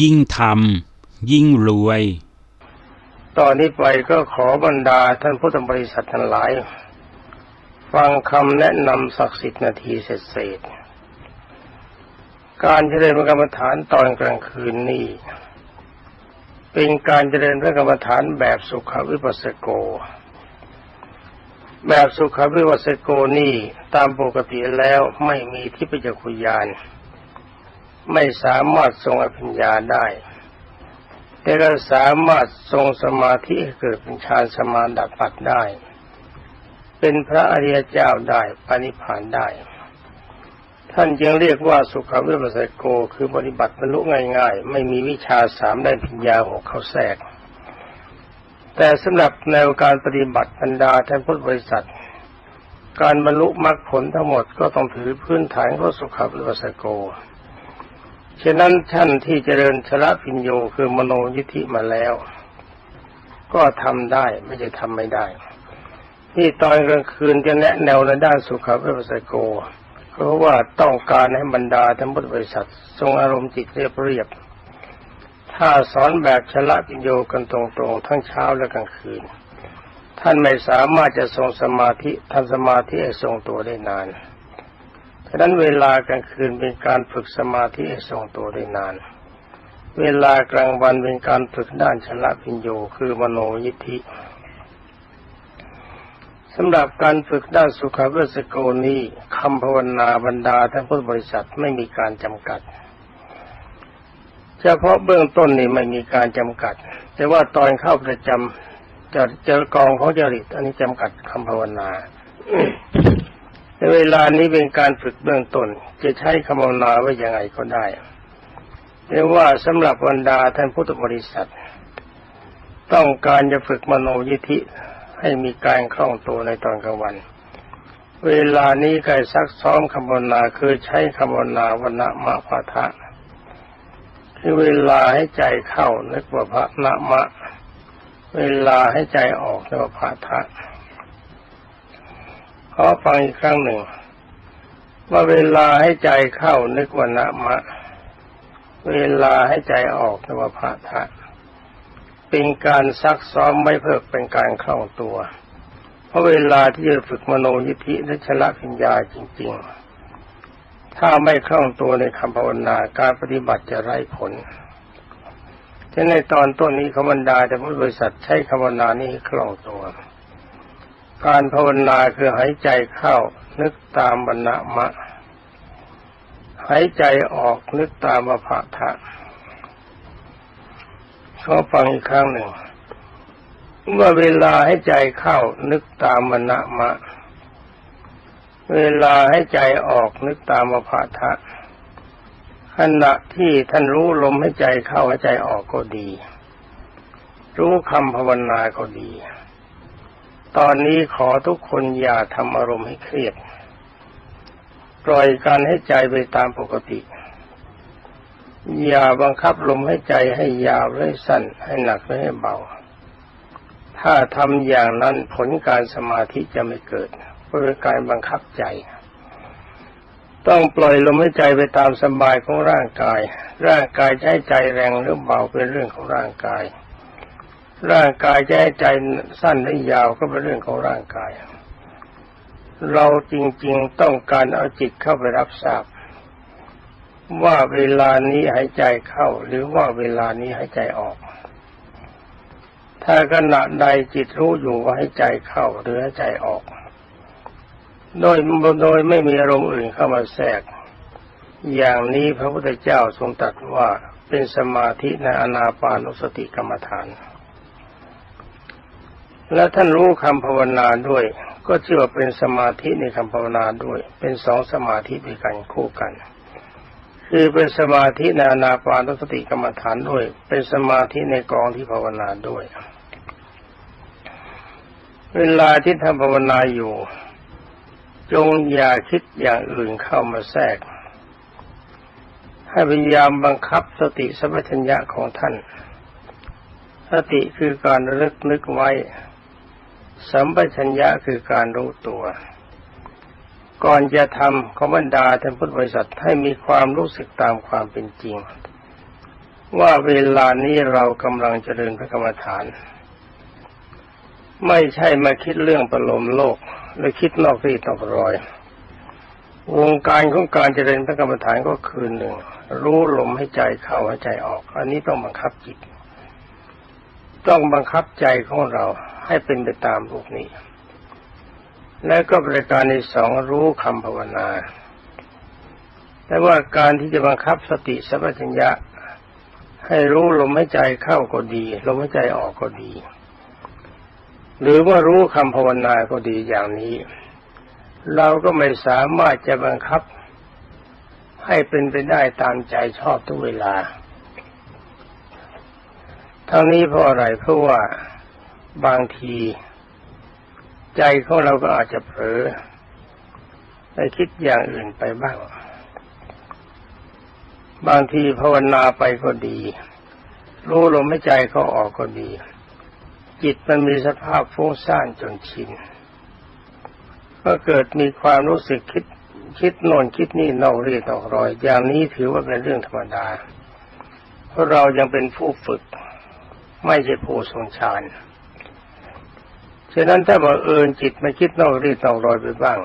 ยิ่งทำยิ่งรวย ตอนนี้ไปก็ขอบรรดาท่านพุทธบริษัททั้งหลาย ฟังคำแนะนำศักดิ์สิทธิ์นาทีเสร็จเสร็จการเจริญพระกรรมฐานตอนกลางคืนนี้เป็นการเจริญพระกรรมฐานแบบสุขวิปัสสโก แบบสุขวิปัสสโกนี่ตามปกติแล้วไม่มีที่ปจักขุยาน ไม่สามารถทรงอภิญญาได้ แต่ก็สามารถทรงสมาธิเกิดเป็นฌานสมาดัปัดได้ เป็นพระอริยเจ้าได้ปานิพพานได้ ท่านจึงเรียกว่าสุขวิปัสสโก คือปฏิบัติบรรลุง่ายๆ ไม่มีวิชาสามได้ปัญญาหกเข้าแทรก แต่สำหรับแนวการปฏิบัติบรรดาท่านพุทธบริษัท การบรรลุมรรคผลทั้งหมดก็ต้องถือพื้นฐานของสุขวิปัสสโก ฉะนั้นท่านที่เจริญชละพิญโยคือมโนยิทธิมาแล้ว ก็ทำได้ไม่ใช่ทำไม่ได้ที่ตอนกลางคืนจะแนะแนวในด้านสุขวิปัสโกเพราะว่าต้องการให้บรรดาธรรมบริษัท ทรงอารมณ์จิตเรียบเรียบ ถ้าสอนแบบชละพิญโยกันตรงๆ ทั้งเช้าและกลางคืน ท่านไม่สามารถจะทรงสมาธิทำสมาธิให้ทรงตัวได้นาน ฉะนั้นเวลากลางคืนเป็นการฝึกสมาธิให้ทรงตัวได้นาน เวลากลางวันเป็นการฝึกด้านชละพิญโยคือมโนยิทธิสำหรับการฝึกด้านสุขเวสโกนี้คำภาวนาบรรดาท่านพุทธบริษัทไม่มีการจำกัด เฉพาะเบื้องต้นนี่ไม่มีการจำกัด แต่ว่าตอนเข้าประจำจะเจอกองของจริตอันนี้จำกัดคำภาวนา เวลานี้เป็นการฝึกเบื้องต้น จะใช้คำภาวนาไว้ยังไงก็ได้แต่ว่าสำหรับบรรดาท่านพุทธบริษัท ต้องการจะฝึกมโนยิทธิให้มีการคล่องตัวในตอนกลางวัน เวลานี้กายซักซ้อมคำนาคือใช้คำภาวนาวนมะพะทะคือเวลาให้ใจเข้านึกว่าพระนะมะ เวลาให้ใจออกนึกว่าพระทะ ขอฟังอีกครั้งหนึ่ง ว่าเวลาให้ใจเข้านึกว่านะมะ เวลาให้ใจออกนึกว่าพระทะเป็นการซักซ้อมไม่เพื่อเป็นการคล่องตัว เพราะเวลาที่จะฝึกมโนยิทธิและชละพิญญาจริง ๆ ถ้าไม่คล่องตัวในคำภาวนาการปฏิบัติจะไร้ผลฉะนั้นในตอนต้นนี้ขบรรดาแต่พุทธบริษัทใช้คำภาวนานี้คล่องตัว การภาวนาคือหายใจเข้านึกตามบรรณมะ หายใจออกนึกตามอภะทะขอฟังอีกครั้งหนึ่งเมื่อเวลาให้ใจเข้านึกตามบรรณมะ เวลาให้ใจออกนึกตามอภะทะขณะที่ท่านรู้ลมให้ใจเข้าให้ใจออกก็ดี รู้คำภาวนาก็ดี ตอนนี้ขอทุกคนอย่าทำอารมณ์ให้เครียด ปล่อยการให้ใจไปตามปกติ อย่าบังคับลมให้ใจให้ยาวหรือให้สั้น ให้หนักหรือให้เบา ถ้าทำอย่างนั้นผลการสมาธิจะไม่เกิดเพราะการบังคับใจ ต้องปล่อยลมให้ใจไปตามสบายของร่างกาย ร่างกายให้ใจแรงหรือเบาเป็นเรื่องของร่างกาย ร่างกายจะให้ใจสั้นหรือยาวก็เป็นเรื่องของร่างกาย เราจริงๆต้องการเอาจิตเข้าไปรับทราบ ว่าเวลานี้หายใจเข้า หรือว่าเวลานี้หายใจออก ถ้าขณะใดจิตรู้อยู่ว่าให้ใจเข้าหรือให้ใจออก โดยโดยไม่มีอารมณ์อื่นเข้ามาแทรก อย่างนี้พระพุทธเจ้าทรงตรัสว่าเป็นสมาธิในอนาปานุสติกรรมฐาน และท่านรู้คำภาวนาด้วย ก็เชื่อว่าเป็นสมาธิในคำภาวนาด้วย เป็นสองสมาธิด้วยกันคู่กัน คือเป็นสมาธิในอนาปานสติกรรมฐานด้วย เป็นสมาธิในกองที่ภาวนาด้วย เวลาที่ทำภาวนาอยู่ จงอย่าคิดอย่างอื่นเข้ามาแทรก ให้พยายามบังคับสติสัมปชัญญะของท่านสติคือการระลึกนึกไว้ สัมปชัญญะคือการรู้ตัว ก่อนจะทำขอบรรดาท่านพุทธบริษัทให้มีความรู้สึกตามความเป็นจริง ว่าเวลานี้เรากำลังเจริญพระกรรมฐาน ไม่ใช่มาคิดเรื่องประโลมโลกหรือคิดนอกรีนอกรอยวงการของการเจริญพระกรรมฐานก็คือหนึ่ง รู้ลมให้ใจเข้าให้ใจออก อันนี้ต้องบังคับจิต ต้องบังคับใจของเรา ให้เป็นไปตามพวกนี้ และก็บริการในสองรู้คำภาวนา แต่ว่าการที่จะบังคับสติสัมปชัญญะ ให้รู้ลมหายใจเข้าก็ดีลมหายใจออกก็ดี หรือว่ารู้คำภาวนาก็ดีอย่างนี้ เราก็ไม่สามารถจะบังคับ ให้เป็นไปได้ตามใจชอบทุกเวลาทั้งนี้เพราะอะไรเพราะว่า บางที ใจของเราก็อาจจะเผลอไปคิดอย่างอื่นไปบ้าง บางทีภาวนาไปก็ดี รู้ลมหายใจเขาออกก็ดี จิตมันมีสภาพฟุ้งซ่านจนชิน ก็เกิดมีความรู้สึกคิดคิดโน่นคิดนี่นอกเรียนออกรอย อย่างนี้ถือว่าเป็นเรื่องธรรมดา เพราะเรายังเป็นผู้ฝึก ไม่ใช่ผู้ทรงฌาน ฉะนั้นถ้าบังเอิญจิตม่คิดนอกรีดนอกรอยไปบ้าง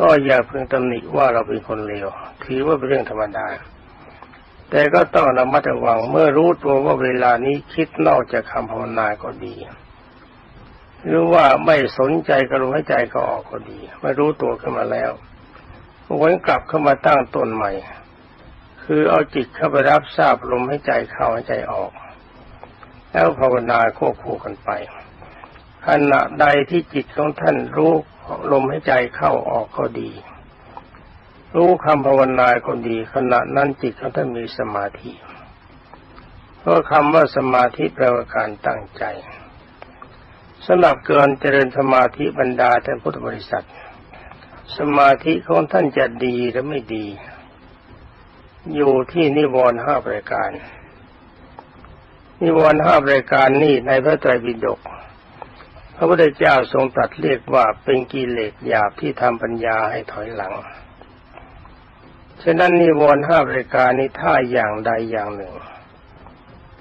ก็อย่าเพิ่งตำหนิว่าเราเป็นคนเลวถือว่าเป็นเรื่องธรรมดา แต่ก็ต้องระมัดระวังเมื่อรู้ตัวว่าเวลานี้คิดนอกจากคำภาวนาก็ดี หรือว่าไม่สนใจกับลมหายใจก็ออกก็ดีไม่รู้ตัวขึ้นมาแล้ววนกลับเข้ามาตั้งต้นใหม่ คือเอาจิตเข้าไปรับทราบลมหายใจเข้าหายใจออก แล้วภาวนาควบคู่กันไป ขณะใดที่จิตของท่านรู้ลมหายใจเข้าออกก็ดี รู้คำภาวนาก็ดี ขณะนั้นจิตของท่านมีสมาธิเพราะคำว่าสมาธิแปลว่าการตั้งใจสำหรับเกินเจริญสมาธิบรรดาท่านพุทธบริษัท สมาธิของท่านจะดีหรือไม่ดี อยู่ที่นิวรณ์ห้าประการ นิวรณ์ห้าประการนี้ในพระไตรปิฎก พระพุทธเจ้าทรงตรัสเรียกว่าเป็นกิเลสหยาบที่ทำปัญญาให้ถอยหลัง ฉะนั้นนิวรณ์ห้าประการนี้ถ้าอย่างใดอย่างหนึ่ง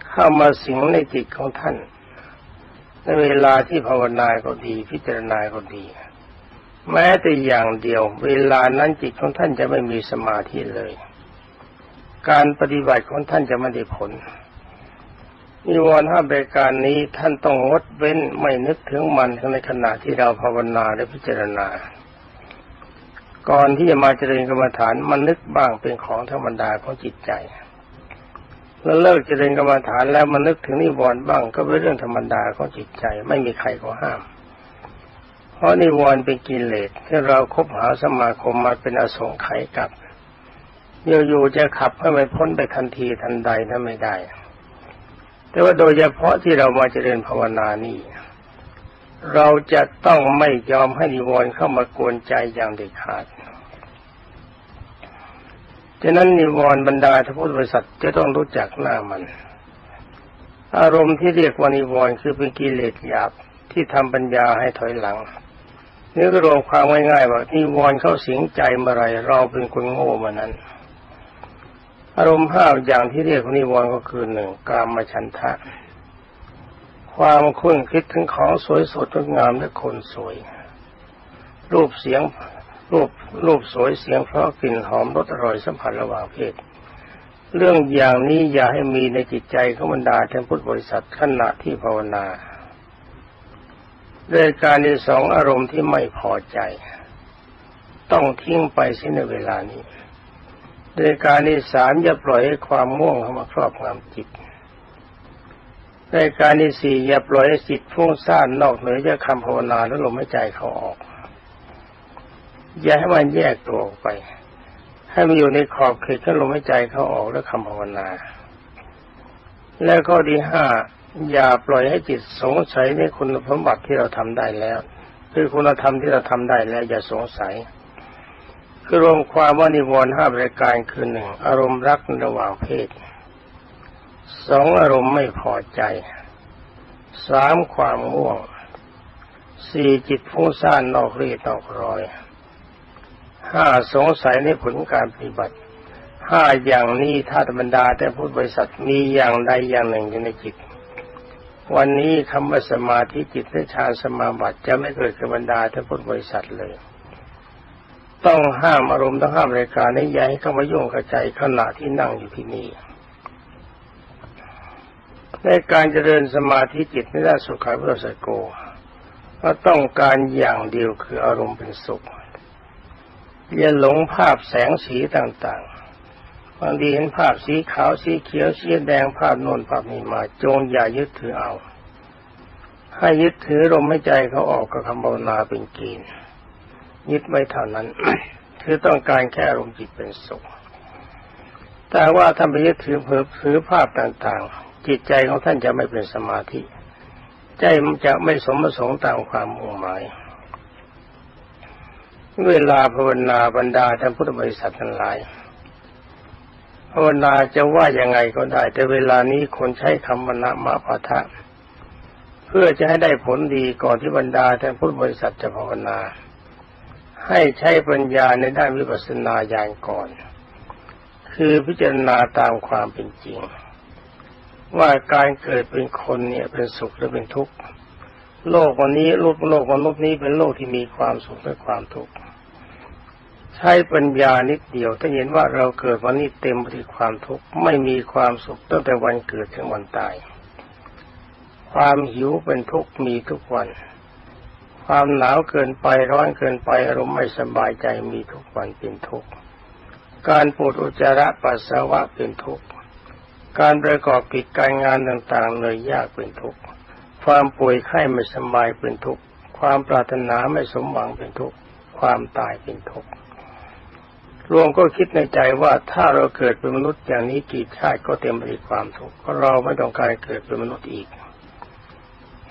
เข้ามาสิงในจิตของท่าน ในเวลาที่ภาวนาก็ดีพิจารณาก็ดี แม้แต่อย่างเดียว เวลานั้นจิตของท่านจะไม่มีสมาธิเลย การปฏิบัติของท่านจะไม่ได้ผล นิวรณ์ห้าประการนี้ท่านต้องงดเว้นไม่นึกถึงมันในขณะที่เราภาวนาและพิจารณา ก่อนที่จะมาเจริญกรรมฐานมันนึกบ้างเป็นของธรรมดาของจิตใจ แล้วเลิกเจริญกรรมฐานแล้วมันนึกถึงนิวรณ์บ้างก็เป็นเรื่องธรรมดาของจิตใจ ไม่มีใครก็ห้าม เพราะนิวรณ์เป็นกิเลสที่เราคบหาสมาคมมาเป็นอสงไขยกับอยู่ๆจะขับให้มันพ้นไปทันทีทันใดนั้นไม่ได้ แต่ว่าโดยเฉพาะที่เรามาเจริญภาวนานี่ เราจะต้องไม่ยอมให้นิวรณ์เข้ามากวนใจอย่างเด็ดขาดฉะนั้นนิวรณ์บรรดาทพุทธบริษัทจะต้องรู้จักหน้ามัน อารมณ์ที่เรียกว่านิวรณ์คือเป็นกิเลสหยาบที่ทำปัญญาให้ถอยหลังนี่ก็รวมความง่ายๆว่านิวรณ์เข้าสิงใจเมื่อไรเราเป็นคนโง่เมื่อนั้น อารมณ์ห้าอย่างที่เรียกว่านิวรณ์ก็คือหนึ่งกามฉันทะ ความคุ้นคิดถึงของสวยสดงดงามและคนสวย รูปเสียงรูปรูปสวยเสียงเพราะกลิ่นหอมรสอร่อยสัมผัสระหว่างเพศ เรื่องอย่างนี้อย่าให้มีในจิตใจของบรรดาท่านพุทธบริษัทขณะที่ภาวนาด้วยการที่สองอารมณ์ที่ไม่พอใจ ต้องทิ้งไปเสียในเวลานี้ ด้วยการที่สามอย่าปล่อยให้ความม่วงเข้ามาครอบงำจิตด้วยการที่สี่อย่าปล่อยให้จิตฟุ้งซ่านนอกเหนือจากคำภาวนาแล้วลมหายใจเขาออก อย่าให้มันแยกตัวออกไป ให้มันอยู่ในขอบเขตของลมหายใจเขาออกและคำภาวนา แล้วข้อที่ห้าอย่าปล่อยให้จิตสงสัยในคุณสมบัติที่เราทำได้แล้ว คือคุณธรรมที่เราทำได้แล้ว อย่าสงสัย คือรวมความว่านิวรณ์ห้าประการคือหนึ่งอารมณ์รักระหว่างเพศสองอารมณ์ไม่พอใจสามความง่วงสี่จิตฟุ้งซ่านนอกรียนอกรอยห้าสงสัยในผลการปฏิบัติห้าอย่างนี้ถ้าธรรมดาแต่พุทธบริษัทมีอย่างใดอย่างหนึ่งอยู่ในจิต วันนี้คำว่าสมาธิจิตและฌานสมาบัติจะไม่เกิดกับบรรดาแต่พุทธบริษัทเลย ต้องห้ามอารมณ์ต้องห้ามรายการนี้อย่าให้เข้ามายุ่งกับใจขณะที่นั่งอยู่ที่นี่ในการเจริญสมาธิจิตในด้านสุขาวิปัสสโกก็ต้องการอย่างเดียวคืออารมณ์เป็นสุขอย่าหลงภาพแสงสีต่างๆ บางทีเห็นภาพสีขาวสีเขียวสีแดงภาพน้นภาพนี้มา จงอย่ายึดถือเอา ให้ยึดถือลมให้ใจเขาออกกับคำภาวนาเป็นเกณฑ์ ยึดไว้เท่านั้น คือต้องการแค่อารมณ์จิตเป็นสุข แต่ว่าท่านไปยึดถือเผิถือภาพต่างๆ จิตใจของท่านจะไม่เป็นสมาธิ ใจมันจะไม่สมประสงค์ตามความมุ่งหมาย เวลาภาวนาบรรดาท่านพุทธบริษัททั้งหลายภาวนาจะว่ายังไงก็ได้ แต่เวลานี้คนใช้คำวนะมาปะทะ เพื่อจะให้ได้ผลดีก่อนที่บรรดาท่านพุทธบริษัทจะภาวนา ให้ใช้ปัญญาในด้านวิปัสสนาญาณก่อน คือพิจารณาตามความเป็นจริง ว่าการเกิดเป็นคนเนี่ยเป็นสุขหรือเป็นทุกข์โลกวันนี้โลกโลกมนุษย์นี้เป็นโลกที่มีความสุขและความทุกข์ใช้ปัญญานิดเดียว ถ้าเห็นว่าเราเกิดวันนี้เต็มไปด้วยความทุกข์ไม่มีความสุขตั้งแต่วันเกิดถึงวันตาย ความหิวเป็นทุกข์มีทุกวัน ความหนาวเกินไปร้อนเกินไปอารมณ์ไม่สบายใจมีทุกวันเป็นทุกข์การปวดอุจจาระปัสสาวะเป็นทุกข์การประกอบกิจการงานต่างๆเหนื่อยยากเป็นทุกข์ความป่วยไข้ไม่สบายเป็นทุกข์ความปรารถนาไม่สมหวังเป็นทุกข์ความตายเป็นทุกข์รวมก็คิดในใจว่าถ้าเราเกิดเป็นมนุษย์อย่างนี้กี่ชาติก็เต็มไปด้วยความทุกข์เพราะเราไม่ต้องการเกิดเป็นมนุษย์อีก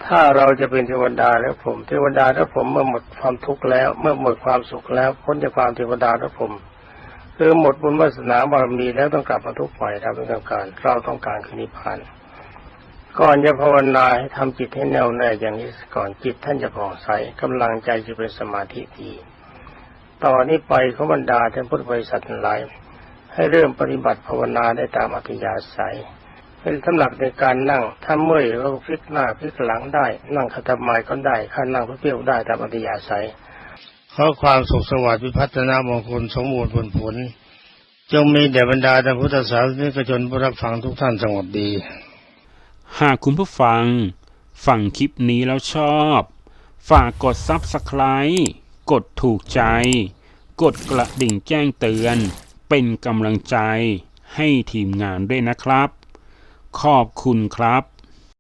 ถ้าเราจะเป็นเทวดาแล้วผม เทวดาแล้วผมเมื่อหมดความทุกข์แล้ว เมื่อหมดความสุขแล้วพ้นจากความเทวดาแล้วผมคือหมดบุญวาสนาบารมีแล้วต้องกลับมาทุกข์ใหม่เราไม่ต้องการเราต้องการคือนิพพานก่อนจะภาวนาให้ทำจิตให้แน่วแน่อย่างนี้ก่อนจิตท่านจะผ่องใสกำลังใจจะเป็นสมาธิดีต่อนนี้ไปเขบรรดาท่านพุทธบริษัทหลาย ให้เริ่มปฏิบัติภาวนาได้ตามอัธยาศัย เป็นสำหรับในการนั่งถ้าเมื่อยก็พลิกหน้าพลิกหลังได้ นั่งขัดสมาธิก็ได้ข้านั่งเพี้ยวๆได้ตามอัธยาศัยขอความสุขสวัสดิ์พิพัฒนามงคลสมบูรณ์ผลผล จงมีแด่บรรดาท่านพุทธศาสนิกชนผู้รับฟังทุกท่านสงบดี หากคุณผู้ฟังฟังคลิปนี้แล้วชอบ ฝากกด Subscribe กดถูกใจ กดกระดิ่งแจ้งเตือน เป็นกำลังใจให้ทีมงานด้วยนะครับ ขอบคุณครับ